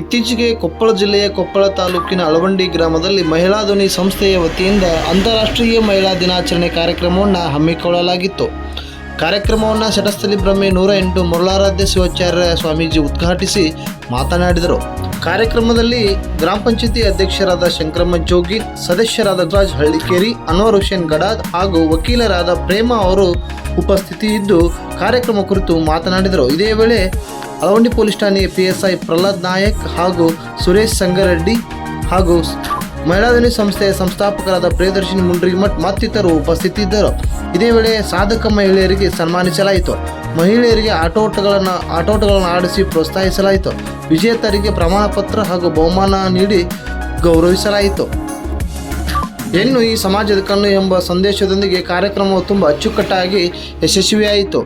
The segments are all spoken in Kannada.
ಇತ್ತೀಚೆಗೆ ಕೊಪ್ಪಳ ಜಿಲ್ಲೆಯ ಕೊಪ್ಪಳ ತಾಲೂಕಿನ ಅಳವಂಡಿ ಗ್ರಾಮದಲ್ಲಿ ಮಹಿಳಾ ಧ್ವನಿ ಸಂಸ್ಥೆಯ ವತಿಯಿಂದ ಅಂತಾರಾಷ್ಟ್ರೀಯ ಮಹಿಳಾ ದಿನಾಚರಣೆ ಕಾರ್ಯಕ್ರಮವನ್ನು ಹಮ್ಮಿಕೊಳ್ಳಲಾಗಿತ್ತು. ಕಾರ್ಯಕ್ರಮವನ್ನು ಶಟಸ್ಥಲಿ ಬ್ರಹ್ಮೆ ನೂರ ಎಂಟು ಮುರಳಾರಾಧ್ಯ ಶಿವಾಚಾರ್ಯ ಸ್ವಾಮೀಜಿ ಉದ್ಘಾಟಿಸಿ ಮಾತನಾಡಿದರು. ಕಾರ್ಯಕ್ರಮದಲ್ಲಿ ಗ್ರಾಮ ಪಂಚಾಯತಿ ಅಧ್ಯಕ್ಷರಾದ ಶಂಕರಮ್ಮ ಜೋಗಿ, ಸದಸ್ಯರಾದ ರಾಜ್ ಹಳ್ಳಿಕೇರಿ, ಅನ್ವರ್ ಹುಸೇನ್ ಗಡಾದ್ ಹಾಗೂ ವಕೀಲರಾದ ಪ್ರೇಮ ಅವರು ಉಪಸ್ಥಿತಿ ಇದ್ದು ಕಾರ್ಯಕ್ರಮ ಕುರಿತು ಮಾತನಾಡಿದರು. ಇದೇ ವೇಳೆ ಅಳವಂಡಿ ಪೊಲೀಸ್ ಠಾಣೆ P S I Prahlad Nayak ಹಾಗೂ ಸುರೇಶ್ ಸಂಗರೆಡ್ಡಿ ಹಾಗೂ ಮಹಿಳಾ ಧ್ವನಿ ಸಂಸ್ಥೆಯ ಸಂಸ್ಥಾಪಕರಾದ ಪ್ರಿಯದರ್ಶಿನಿ ಮುಂಡ್ರಿಮಠ್ ಮತ್ತಿತರರು ಉಪಸ್ಥಿತಿದ್ದರು. ಇದೇ ವೇಳೆ ಸಾಧಕ ಮಹಿಳೆಯರಿಗೆ ಸನ್ಮಾನಿಸಲಾಯಿತು. ಮಹಿಳೆಯರಿಗೆ ಆಟೋಟಗಳನ್ನು ಆಟೋಟಗಳನ್ನು ಆಡಿಸಿ ಪ್ರೋತ್ಸಾಹಿಸಲಾಯಿತು. ವಿಜೇತರಿಗೆ ಪ್ರಮಾಣ ಪತ್ರ ಹಾಗೂ ಬಹುಮಾನ ನೀಡಿ ಗೌರವಿಸಲಾಯಿತು. ಹೆಣ್ಣು ಈ ಸಮಾಜದ ಕಣ್ಣು ಎಂಬ ಸಂದೇಶದೊಂದಿಗೆ ಕಾರ್ಯಕ್ರಮವು ತುಂಬ ಅಚ್ಚುಕಟ್ಟಾಗಿ ಯಶಸ್ವಿಯಾಯಿತು.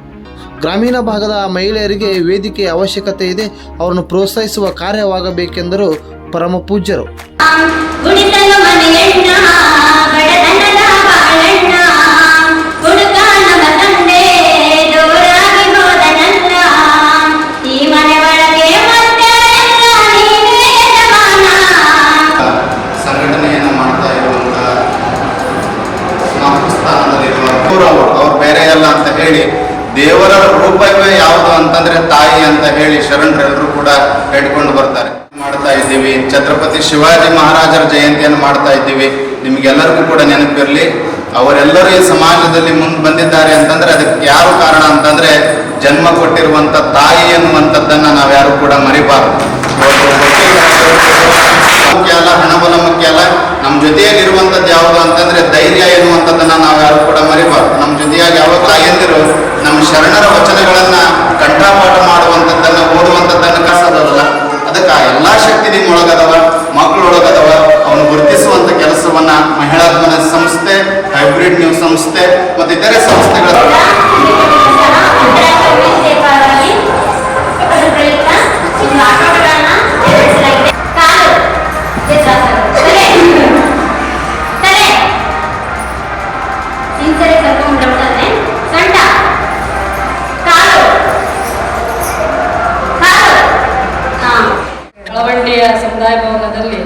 ಗ್ರಾಮೀಣ ಭಾಗದ ಮಹಿಳೆಯರಿಗೆ ವೇದಿಕೆಯ ಅವಶ್ಯಕತೆ ಇದೆ. ಅವರನ್ನು ಪ್ರೋತ್ಸಾಹಿಸುವ ಕಾರ್ಯವಾಗಬೇಕೆಂದರು ಪರಮ ಪೂಜ್ಯರು. ಹೇಳಿ ದೇವರ ರೂಪವೇ ಯಾವುದು ಅಂತಂದ್ರೆ ತಾಯಿ ಅಂತ ಹೇಳಿ ಶರಣರೆಲ್ಲರೂ ಕೂಡ ಹೇಳ್ಕೊಂಡು ಬರ್ತಾರೆ. ಮಾಡ್ತಾ ಇದ್ದೀವಿ. ಛತ್ರಪತಿ ಶಿವಾಜಿ ಮಹಾರಾಜರ ಜಯಂತಿಯನ್ನು ಮಾಡ್ತಾ ಇದ್ದೀವಿ. ನಿಮ್ಗೆಲ್ಲರಿಗೂ ಕೂಡ ನೆನಪಿರಲಿ, ಅವರೆಲ್ಲರೂ ಈ ಸಮಾಜದಲ್ಲಿ ಮುಂದೆ ಬಂದಿದ್ದಾರೆ ಅಂತಂದ್ರೆ ಅದಕ್ಕೆ ಯಾರು ಕಾರಣ ಅಂತಂದ್ರೆ ಜನ್ಮ ಕೊಟ್ಟಿರುವಂತ ತಾಯಿ ಎನ್ನುವಂಥದ್ದನ್ನ ನಾವ್ಯಾರು ಕೂಡ ಮರಿಬಾರದು. ಮುಖ್ಯ ಅಲ್ಲ, ಹಣಬಲ ಮುಖ್ಯ ಅಲ್ಲ. ನಮ್ಮ ಜೊತೆಯಲ್ಲಿರುವಂಥದ್ದು ಯಾವುದು ಅಂತಂದ್ರೆ ಧೈರ್ಯ ಎನ್ನುವಂಥದ್ದನ್ನ ನಾವು ಯಾರು ಕೂಡ ಮರಿಬಾರ್ದು ನಮ್ಮ ಜೊತೆಯಾಗಿ ಯಾವ ತಾಯಂದಿರು ನಮ್ಮ ಶರಣರ ಸಮುದಾಯ ಭವನದಲ್ಲಿ